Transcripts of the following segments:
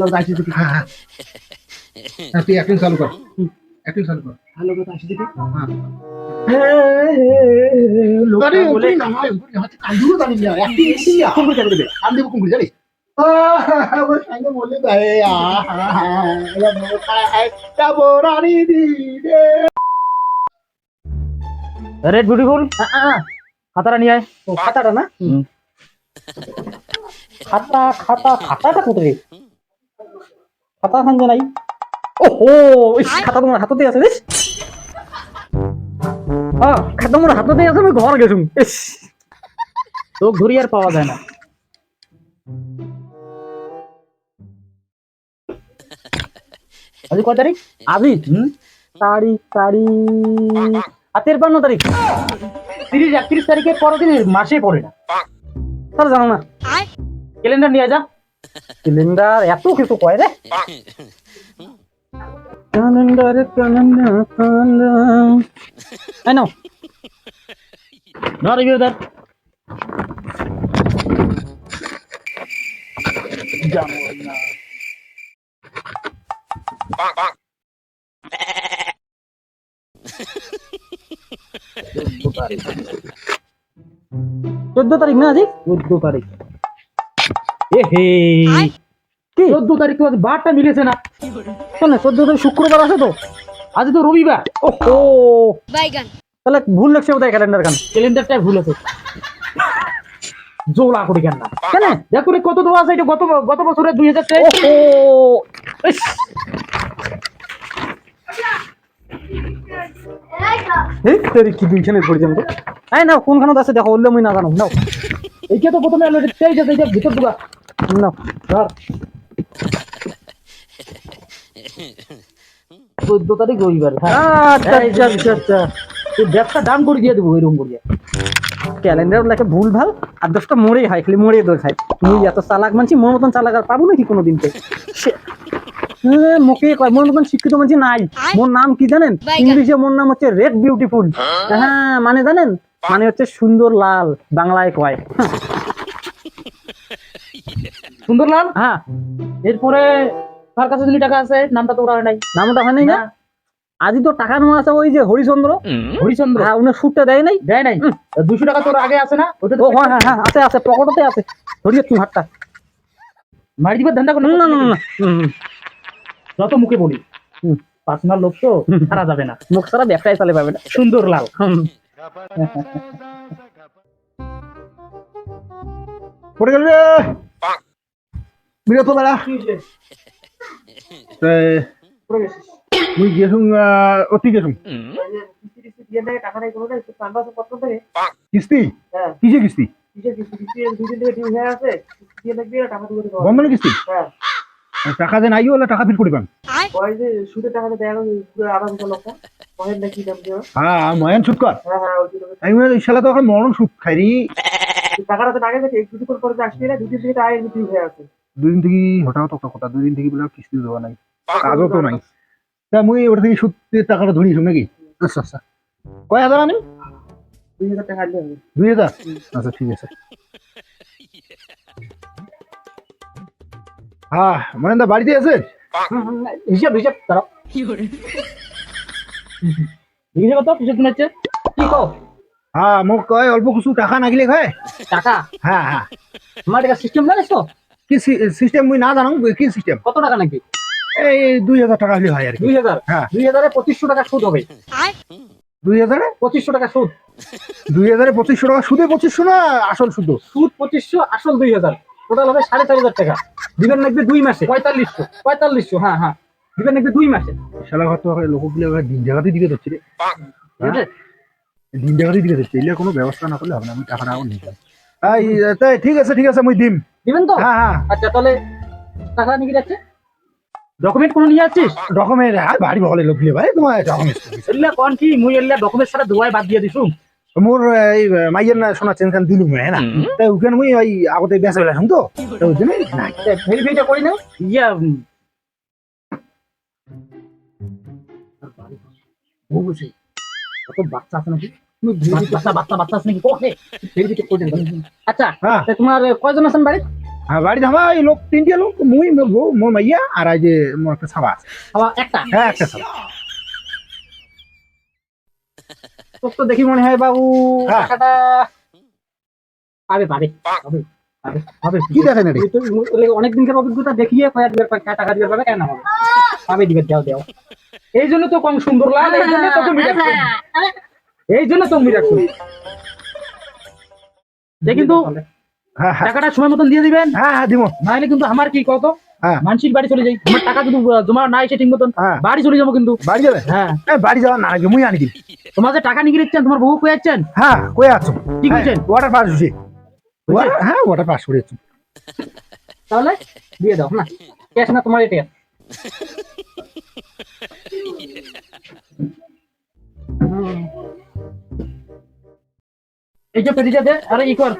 লোক আসি দেখি। হ্যাঁ হ্যাঁ। হ্যাঁ, তুই অ্যাক্টিং চালু কর। অ্যাক্টিং চালু কর। বলে হয় হচ্ছে কান্দুরও জানি না। অ্যাক্টিং দেবে? দেবো জানিস? রানী দিদে রেড বিউটিফুল খাতাটা নিয়ে আয়। খাতাটা না? খাতা খাতা খাতাটা কোথায়? খান নাই ওহো খাতা তোমার হাততে আছে বেশ হ্যাঁ খাতা তোমার হাততে আছে আমি ঘর গেছুম ইস। লোক ধরি আর পাওয়া যায় না। আজ কয় তারিখ? আজি তারিখ তারিখ আর তেরপান্ন তারিখ। তিরিশ একত্রিশ তারিখের পরের দিন মাসে পড়ে না। তাহলে জানো না। ক্যালেন্ডার নিয়ে যা। ক্যালেন্ডার এত কিছু কয় রে ক্যালেন্ডার ক্যালেন্ডার ক্যালেন্ডার এই নাও না রিভিউ দার চোদ্দ তারিখ না আজি চোদ্দ তারিখ এ হে কি? চোদ্দ তারিখ তো আজ বারটা মিলেছে না। শোনে চোদ্দ তারিখ শুক্রবার আছে তো? আজ তো রবিবার। ওহো। তাহলে ভুল লাগছে বোধহয় ক্যালেন্ডার খান ক্যালেন্ডারটাই ভুল আছে। জোলা করি কেন না। কেন? দেখো কত দেওয়া আছে এটা গত গত বছরের দুই হাজার তেইশ। এই তেরি কি দুইখানে পড়ে যাব। এই নাও কোনখানে আছে? দেখো বললে মুই না জানো নাও। এইটা তো প্রথমে তেইশ আছে এটা ভিতর ঢুকা। নাও ধর। চোদ্দ তারিখ রবিবার হ্যাঁ। আচ্ছা আচ্ছা আচ্ছা আচ্ছা। ব্যবসা দাম করে দিয়ে দেবো এরকম করিয়া। ক্যালেন্ডার লাগে ভুল ভালো আর দশটা মোড়ে খাই খালি মোড়ে দই খাই তুই এত চালাক মানছি মোর মতন চালাক আর পাবো নাকি কোনোদিন কে মুখে কয় মোর মতন শিক্ষিত মানছি নাই। মোর নাম কি জানেন। ইংলিশে মোর নাম হচ্ছে রেড বিউটিফুল হ্যাঁ মানে জানেন? মানে হচ্ছে সুন্দর লাল বাংলায় কয়। সুন্দরলাল হ্যাঁ। এরপরে তার কাছে যদি টাকা আছে নামটা তো ওরা নাই। নামটা হয় নাই না? আজই তো টাকা নেওয়া আছে ওই যে হরিচন্দ্র। হরিচন্দ্র? হ্যাঁ উনি সুটটা দেয় নাই। দেয় নাই? দুশো টাকা তোর আগে আছে না? ওটা ও হ্যাঁ হ্যাঁ হ্যাঁ আছে আছে পকেটতে আছে। ধরিয়ে তুই হাতটা মারি দিবার ধান্দা করো না না না না যত মুখে বলি হুম। পার্সোনাল লোক তো ছাড়া যাবে না। মুখ সারা ব্যবসায় চালে পাবে না। সুন্দর লাল। হুম। পড়ে গেল রে! বিরত বেড়া মুই গেছুম অতি থেকে কিস্তি? কিসে কিস্তি? বন্ধন কিস্তি? টাকা যে নাই হলে টাকা কহেন নাকি দাম হ্যাঁ ময়ান সুদ কর আমি শালা তো এখন মরণ সুদ খাই টাকাটা তো আগে থেকে পর পরে আসবি না দুদিন থেকে টাকা হয়ে আছে। দুদিন থেকে হঠাৎ একটা কথা দুদিন থেকে বলে কিস্তি দেওয়া নাই কাজও তো নাই। তা মুই ওটা থেকে সুদের টাকাটা ধরিয়েছি নাকি? আচ্ছা আচ্ছা। কয় হাজার আনি দুই হাজার টাকা আনলে দুই হাজার? আচ্ছা ঠিক আছে। হ্যাঁ মানে দা বাড়িতে আছে? হিসাব হিসাব তারা হিসাব কত? হিসাব শুনেছে কি কো হ্যাঁ মোক কয় অল্প কিছু টাকা নাগিলে কয় টাকা? হ্যাঁ হ্যাঁ। আমার টাকা সিস্টেম জানিস তো? কি সিস্টেম মুই না জানো কি সিস্টেম কত টাকা নাকি? এই দুই হাজার টাকা হলে হয় আর কি। দুই হাজার হ্যাঁ দুই হাজারে পঁচিশশো টাকা সুদ হবে। দুই হাজারে পঁচিশশো টাকা সুদ। দুই হাজারে পঁচিশশো টাকা সুদে পঁচিশশো না আসল শুদ্ধ সুদ পঁচিশশো আসল দুই হাজার টোটাল হবে সাড়ে চার হাজার টাকা। দিবেন নাকবে দুই মাসে। পঁয়তাল্লিশশো। পঁয়তাল্লিশশো হ্যাঁ হ্যাঁ দিবেন নাকবে দুই মাসে। শালা ঘর তো লোকগুলো দিন জায়গাতেই দিকে ধরছে রে। দিন জায়গাতেই দিকে ধরছে। এগুলো কোনো ব্যবস্থা না করলে হবে না আমি টাকাটা নিয়ে ঠিক আছে ঠিক আছে মুই দিম। দিবেন তো? হ্যাঁ হ্যাঁ। আচ্ছা তাহলে টাকা নিয়ে যাচ্ছে? ডকুমেন্ট কোনো নিয়ে যাচ্ছিস? ডকুমেন্ট আর বাড়ি বলে লোক ভাই তোমার ডকুমেন্ট এল্লা কোন কি? মুই এল্লা ডকুমেন্ট সারা দোয়াই বাদ দিয়ে দিছু মোর এই মাইয়ের না সোনা চেন চেন দিলু হ্যাঁ না? তাই ওখানে মুই ওই আগতে বেঁচে বেলাম তো? ওই জন্য নাই ভেরিফাইটা করি না ইয়া ও বুঝি কত বাচ্চা আছে নাকি? আচ্ছা হ্যাঁ। তোমার কয়জন আছেন বাড়ি হ্যাঁ বাড়িতে আমার এই লোক তিনটে লোক মুই বউ মোর মাইয়া আর এই যে মোর একটা ছাবা আছে। একটা? হ্যাঁ একটা ছাবা তোর তো দেখি মনে হয় বাবু। টাকাটা পাবে পাবে পাবে পাবে পাবে কি দেখেন এটা? তুই তো অনেক দিনকার অভিজ্ঞতা দেখিয়ে কয়েক দিবের কয়েক টাকা দিবে পাবে কেন হবে? পাবে দিবে দেও দেও। এই জন্য তো কম সুন্দর এই জন্য রাখছো এই জন্য তো তুমি রাখছো। যে কিন্তু হ্যাঁ হ্যাঁ। টাকাটা সময় মতন দিয়ে দিবেন। হ্যাঁ হ্যাঁ দিব। নাহলে কিন্তু আমার কি কত? হ্যাঁ। মানসিক বাড়ি চলে যাই। আমার টাকা যদি আহ, জমা না এসে ঠিক মতন। বাড়ি চলে যাব কিন্তু। বাড়ি যাবে? হ্যাঁ। এই বাড়ি যাওয়ার না আগে মুই আনি দিই তোমার যে টাকা নিয়ে দিচ্ছেন তোমার বউ কয়ে যাচ্ছেন হ্যাঁ কই আছো? কি করছেন? ওয়াটার পাস হচ্ছে হ্যাঁ ওয়াটার পাস করে তাহলে দিয়ে দাও না? ক্যাশ না তোমার এটা। এই যে পেটিটা দে আরে ই কর।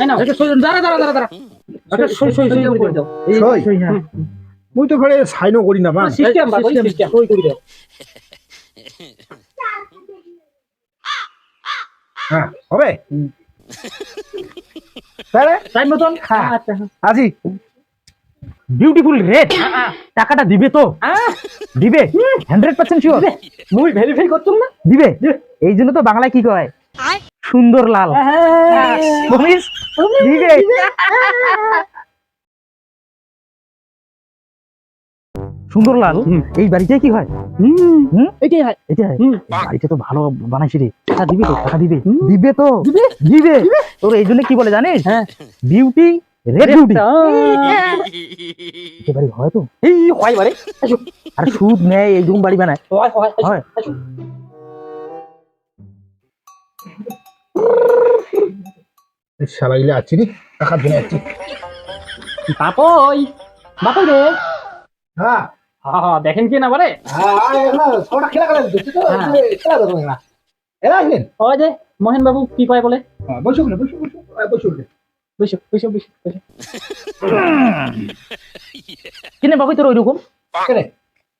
এই নাও। এটা সই দাঁড়া দাঁড়া দাঁড়া দাঁড়া। সই সই সই করে দাও এই সই? সই হ্যাঁ। মুই তো ঘরে সাইনও করি না বা সিস্টেম বাবা সিস্টেম সই করে দাও হ্যাঁ হবে? তাহলে? টাইম মতন হ্যাঁ। আচ্ছা আসি বিউটিফুল রেড টাকাটা দিবে তো? দিবে? হান্ড্রেড পার্সেন্ট শিওর মুই ভেরিফাই করতাম না? দিবে। এই জন্য তো বাংলায় কি কয়? সুন্দর লাল বলিস সুন্দর লাল এই বাড়িতে কি হয় এটাই হয় এটাই হয় বাড়িটা তো ভালো বানাইছি রে টাকা দিবে তো টাকা দিবে দিবে তো দিবে তোর এই জন্য কি বলে জানিস হ্যাঁ বিউটি রেড বিউটি এ হয় তো এই হয় বাড়ি আর সুদ নেয় এই রুম বাড়ি বানায় হয় হয় হয় শালাইলে আছি রে টাকার জন্য আছি। বাপই বাপই রে। হ্যাঁ। হ্যাঁ হ্যাঁ দেখেন কি না বারে ছটা খেলা খেলা দিচ্ছি তো। খেলা দেখো না এরা আসলেন? ওই যে মোহন বাবু কি কয় বলে? হ্যাঁ বসুক না বসুক বসুক। বসুক না। বসো বসো বসো বসো কিনে বাবুই তোর ওইরকম? কেনে?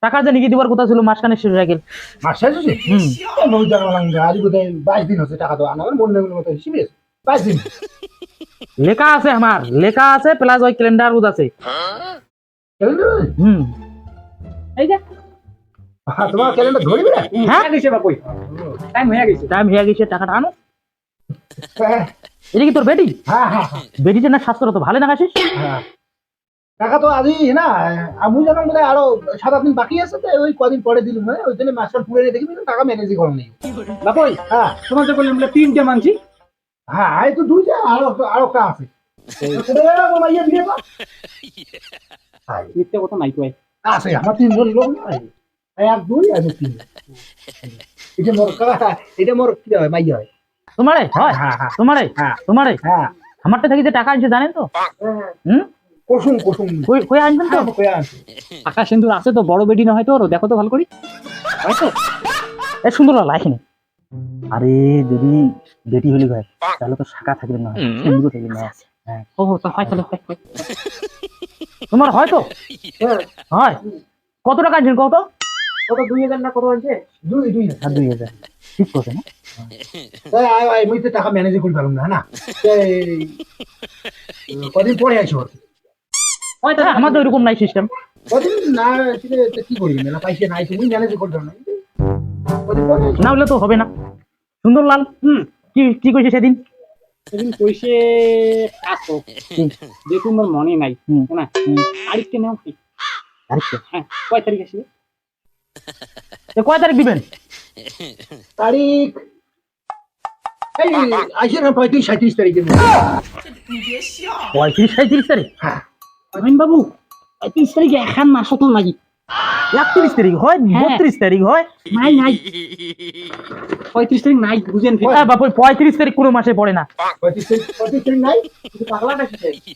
টাকা যে নিয়ে দিবার কথা ছিল মাসখানে শেষ হয়ে গেল। মাস শেষ হচ্ছে হুম। বহুত জানা লাগবে আজ বোধহয় বাইশ দিন হচ্ছে টাকা তো আনার মনে নেই মতো হিসেবে আছে। বাইশ দিন। লেখা আছে আমার লেখা আছে প্লাস ওই ক্যালেন্ডার উদ আছে। হুম। এই যে। তোমার ক্যালেন্ডার ধরবি না? হ্যাঁ? গেছে বাপুই টাইম হয়ে গেছে। টাইম হয়ে গেছে টাকাটা আনো। হ্যাঁ। এটা কি তোর বেটি? হ্যাঁ হ্যাঁ হ্যাঁ, বেটিটা না স্বাস্থ্য তো ভালো না খাসিস হ্যাঁ। টাকা তো আজই না আমি জানাম বোধহয় আরও সাত আট দিন বাকি আছে তো ওই কদিন পরে দিলুম হ্যাঁ ওই জন্য মাস্টার পুরে দেখবি না, টাকা ম্যানেজই করা নেই বাপুই হ্যাঁ। তোমার যে বললাম তিনটে মানছি। হ্যাঁ এই তো দুইটা আরও আরও একটা আছে। হ্যাঁ, মিথ্যে কথা নাই কয়। আছে আমার তিনজন লোক না এক দুই আর তিন এটা মোর এটা মোর কি হয় মাইয়া হয়। তোমারে হয়? হ্যাঁ হ্যাঁ। তোমারে হ্যাঁ। তোমারে। হ্যাঁ। আমারটা থেকে যে টাকা আনছে জানেন তো? হুম? কুসুম কুসুম কই কই আনবেন তো? হ্যাঁ, কইয়া আকাশ সিন্দুর আছে তো বড় বেডি না হয়তো ওর দেখো তো ভালো করি। হয়তো এ সুন্দর এখানে আরে যদি বেটি হলি হয় তাহলে তো শাখা থাকবে না। সিন্দুর থাকবে না। হ্যাঁ। ও তো হয় তাহলে হয়, হয়। তোমার হয় তো? হয়। কত টাকা আনছেন কত? কত দুই হাজার না কত আনছে? দুই দুই আর দুই হাজার। ঠিক করছে না তাই আয় আয় মুই তো টাকা ম্যানেজ করতে পারলাম না না? কদিন পরে আইছো? হয় তো এরকম নাই সিস্টেম না কি করবি না পাইছে না আইছো ম্যানেজ করতে না। কদিন পরে আইছো। না হলে তো হবে না। সুন্দর লাল। হুম। কি কি কইছে সেদিন? সেদিন কইছে আসো দেখুন মোর মনে নাই না? তারিখটা নেও কি আরেকটা হ্যাঁ কয় তারিখ আসবে? তো কয় তারিখ দিবেন? তারিখ? এই আইসে না পঁয়ত্রিশ সাঁত্রিশ মধ্যে। পঁয়ত্রিশ সাঁত্রিশ তারিখ? হ্যাঁ। রহিম বাবু পঁয়ত্রিশ তারিখে এখন মাসও তো লাগি একত্রিশ তারিখ হয়। বত্রিশ তারিখ হয়। নাই নাই। পঁয়ত্রিশ তারিখ নাই বুঝেন হ্যাঁ বাপু পঁয়ত্রিশ তারিখ কোনো মাসে পড়ে না। পঁয়ত্রিশ তারিখ পঁয়ত্রিশ তারিখ নাই পাগলাটা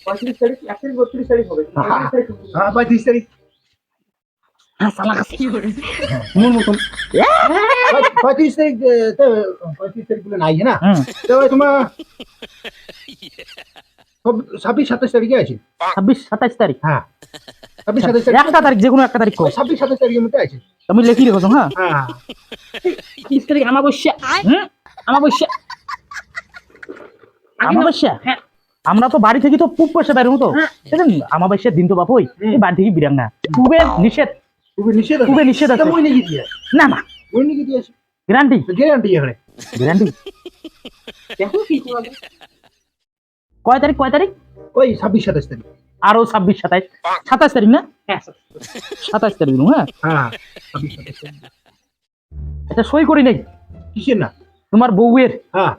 পঁয়ত্রিশ তারিখ এক তারিখ বত্রিশ তারিখ হবে। পঁয়ত্রিশ তারিখ হ্যাঁ পঁয়ত্রিশ তারিখ হ্যাঁ মতন পঁয়ত্রিশ তারিখ পঁয়ত্রিশ তারিখ নাই না। তো তোমার ছাব্বিশ সাতাশ তারিখে আছে ছাব্বিশ সাতাইশ তারিখ? হ্যাঁ। ছাব্বিশ সাতাশ তারিখ একটা তারিখ যে কোনো একটা তারিখ ছাব্বিশ সাতাশ তারিখের মধ্যে আছে আমি লেখি রেখেছো হ্যাঁ। হ্যাঁ। তিরিশ তারিখ আমাবস্যা হুম? আমাবস্যা অমাবস্যা? হ্যাঁ। আমরা তো বাড়ি থেকে তো পুপ পয়সা বেরোনো তো। সেদিন আমার বয়সের দিন তো বাপ ওই এই বাড়ি থেকে বিরাং না। পুবে নিষেধ। তুমি নিষেধ পুবে নিষেধ আছে। মই নাকি দিয়ে না না। মই নাকি দিয়ে গ্যারান্টি? গ্যারান্টি এখানে। গ্যারান্টি? দেখো কি কয় তারিখ কয় তারিখ? ওই ছাব্বিশ সাতাশ তারিখ। আরও ছাব্বিশ সাতাইশ সাতাশ তারিখ না? হ্যাঁ সাতাশ তারিখ। হ্যাঁ? হ্যাঁ ছাব্বিশ সাতাশ তারিখ। এটা সই করি নাই? কিসের না? তোমার বউয়ের? হ্যাঁ।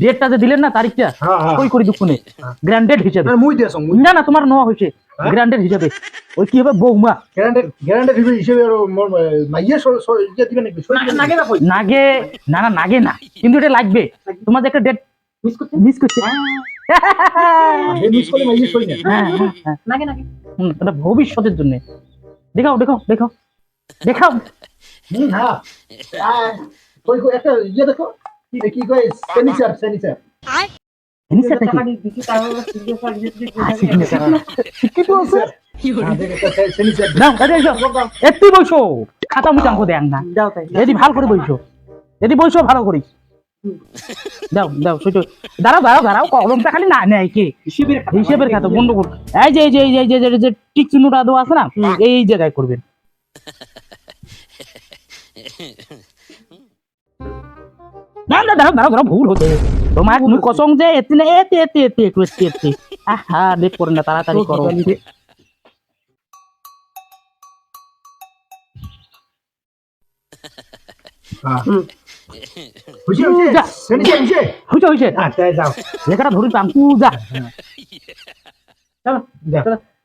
ডেটটা যে দিলেন না তারিখটা? হ্যাঁ হ্যাঁ সই করি হ্যাঁ। গ্র্যান্ডেড হিসাবে। মুই দিয়েছ না না তোমার নেওয়া হয়েছে। হ্যাঁ? গ্র্যান্ডেড হিসাবে। ওই কি হবে? বৌমা গ্যারান্টি গ্যারান্টি হিসেবে আর মোর মাইয়া ইয়ে দিবে নাকি? নাগে না নাগে না না নাগে না। কিন্তু এটা লাগবে। তোমার একটা ডেট মিস করতে মিস করছে। হ্যাঁ হ্যাঁ হ্যাঁ। নাগে নাগে। হুম, এটা ভবিষ্যতের জন্য। দেখাও দেখাও দেখাও। দেখাও। খাতা দেন না। যাও তাই এদি ভালো করে বইসো এদি বইসো ভালো করি দাও দাও সেটা দাঁড়াও দাঁড়াও দাঁড়াও কলমটা খালি না নেয় কে? হিসেবের খাতা। হিসেবের খাতা গন্ডগোল। এই যে এই যে এই যে- এই যে যে টিক চিহ্নটা দেওয়া আছে না? এই জায়গায় করবেন। না না দাঁড়াও দাঁড়াও দাঁড়াও ভুল হচ্ছে। তোমার মুখ কসম যে এতে না এতে এতে এতে একটু এতে এতে আহা দেখ করে না তাড়াতাড়ি করো। হ্যাঁ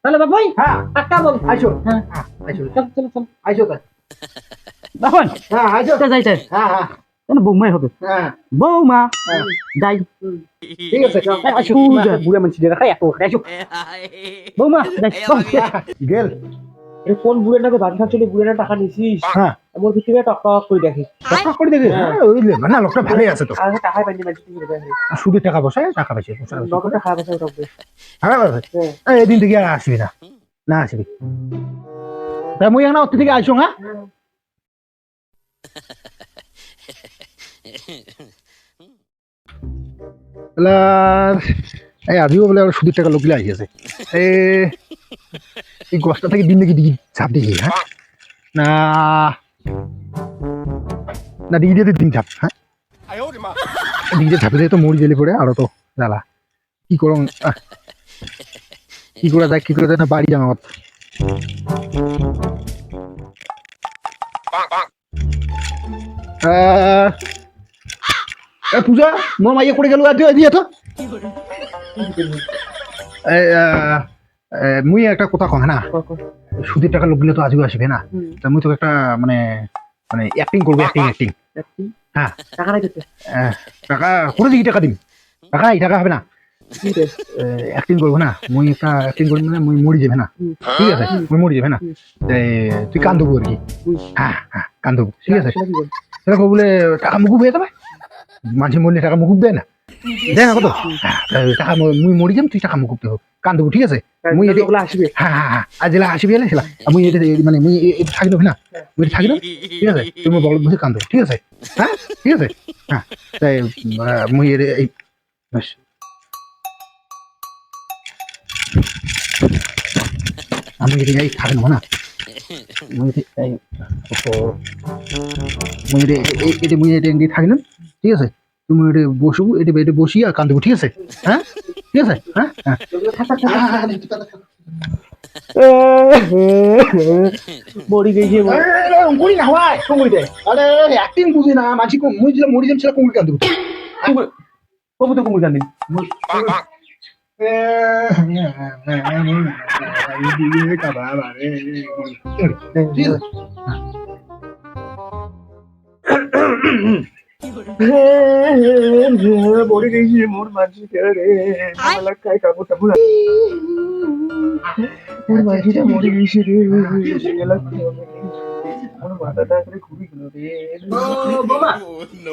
তাহলে বাবাই হ্যাঁ। বল। আইসো। হ্যাঁ। হ্যাঁ আইসো। চলো চলো চলো। আইসো হ্যাঁ আইসো। হ্যাঁ হ্যাঁ। কেন বৌমাই হবে? হ্যাঁ। বৌমা হ্যাঁ। যাই। ঠিক আছে বুড়া মানুষ এত বৌমা যাই গেল। কোন বুড়াটাকে বাড়ি খাচ্ছিল বুড়াটা টাকা নিছিস? হ্যাঁ। আমার ভিতরে টক টক করে দেখি। টাকা করে দেখে? ওই লে না লোকটা ভালোই আছে তো। টাকায় পাইনি থেকে দেখি টাকা বসায় টাকা বসায় নগদটা খারাপ আছে টক হ্যাঁ এই এদিন থেকে আর আসবি না। না আসবি তা মুই এখন অত থেকে আইসো হ্যাঁ এই আজিও বলে আর সুদের টাকা লোকগুলো আসিয়াছে এ এই গছটা থেকে দিন নাকি দিকে ঝাপ দেখি হ্যাঁ না। না দিয়ে দিন ঝাপ হ্যাঁ? দিয়ে ঝাপে দিয়ে তো মরি জেলে পড়ে আরও তো জ্বালা। কি করম কি করে দেখ কি করে দেখ না বাড়ি যাম আমার। এ পূজা মোর মাইয়া করে গেল আজ দিয়ে তো এ, আহ, এ, মুই একটা কথা কম না? সুদের টাকা লোকগুলো তো আজও আসবে না। তা মুই তো একটা মানে মানে অ্যাক্টিং করব অ্যাক্টিং অ্যাক্টিং হ্যাঁ। টাকা নাই দিতে টাকা করে দিই টাকা দিম। টাকা এই টাকা হবে না। অ্যাক্টিং করব না। মুই একটা অ্যাক্টিং করব মানে মুই মরি যাবে না। ঠিক আছে মুই মরি যাবে না। তুই কান দেবো আর কি। হ্যাঁ হ্যাঁ কান দেবো ঠিক আছে। সেটা বলে টাকা মুকুব হয়ে যাবে? মাঝে মরলে টাকা মুকুব দেয় না? না কত। হ্যাঁ, টাকা মুই মরি যাম তুই টাকা কান দেবো ঠিক আছে? মুই এটি আসবে। হ্যাঁ হ্যাঁ হ্যাঁ আসবি এলে সেলা। মুই এটা মানে মুই এটা থাকি না? মুই এটা থাকি ঠিক আছে? তুই মোর বল বুঝে কান দেবো ঠিক আছে? হ্যাঁ? ঠিক আছে? হ্যাঁ তাই মুই এর এই। আমি এটা এই থাকি নেব না। মুই এটা। মুই এটা এটা মুই এটা থাকি না ঠিক আছে? তুমি এটা বসবো এটা এটা বসি আর কান দেবো ঠিক আছে? হ্যাঁ? ঠিক আছে? হ্যাঁ? হ্যাঁ। মরি গেছে আরে অঙ্কুরি না হওয়ায় কঙ্গুরি দে আরে অ্যাক্টিং বুঝি না মাঝি কো মুই যেটা মরি যাম সেটা কঙ্গুরি কান দেবো। কবু তো কমু জানি ঠিক আছে?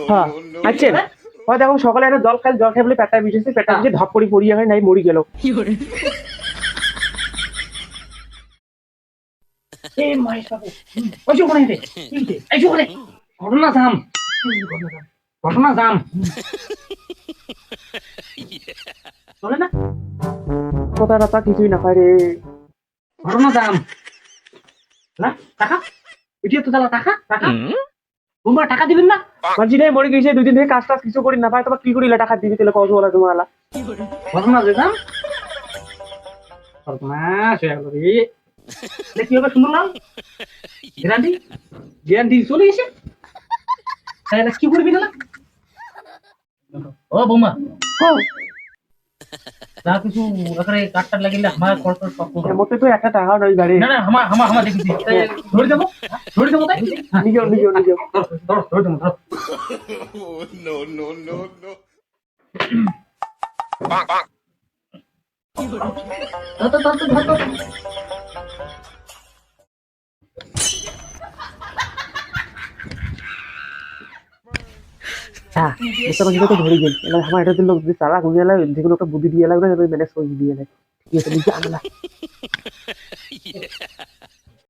হ্যাঁ আচ্ছা হয় দেখো সকালে একটা জল খাই জল খাই বলে পেটটা বিশেছে পেটটা বিশে ধপ করে পড়িয়ে হয় নাই মরি গেল ঘটনা জাম ঘটনা জাম চলে না? কথাটা তা কিছুই না পারে ঘটনা দাম না টাকা? তো দাদা টাকা টাকা? তোমরা টাকা দিবেন না? মাঝি নাই মরে গেছে দুই দিন থেকে কাজ টাজ কিছু করি না ভাই তোমার কি করিলে? টাকা দিবি তাহলে কত বলা তোমার ঘটনা যে দাম সর্বনাশ হয়ে গেল রে কি হবে শুনুন না গ্যারান্টি? গ্যারান্টি চলে এসে? তাহলে কি করবি না ও বৌমা। যা কিছু এখানে কাটটা লাগিলে আমার খরচ সব। মতে তো একটা টাকা নয় গাড়ি না না আমার আমার আমার দেখি ধরে দেবো? ধরে দেবো তাই? নিজেও নিজেও নিজেও ধরো, ধরো ধরে দেবো ধরো no, no, no, no. ধরো, ধরো, ধরো, ধরো, ধরো। হ্যাঁ বুঝতে পারছি তো ধরে গেল এবার আমার এটা দিল যে চালা করে গেলে যে কোনো একটা বুদ্ধি দিয়ে লাগবে ম্যানেজ করে দিয়ে দেয় ঠিক আছে নিজে আনলা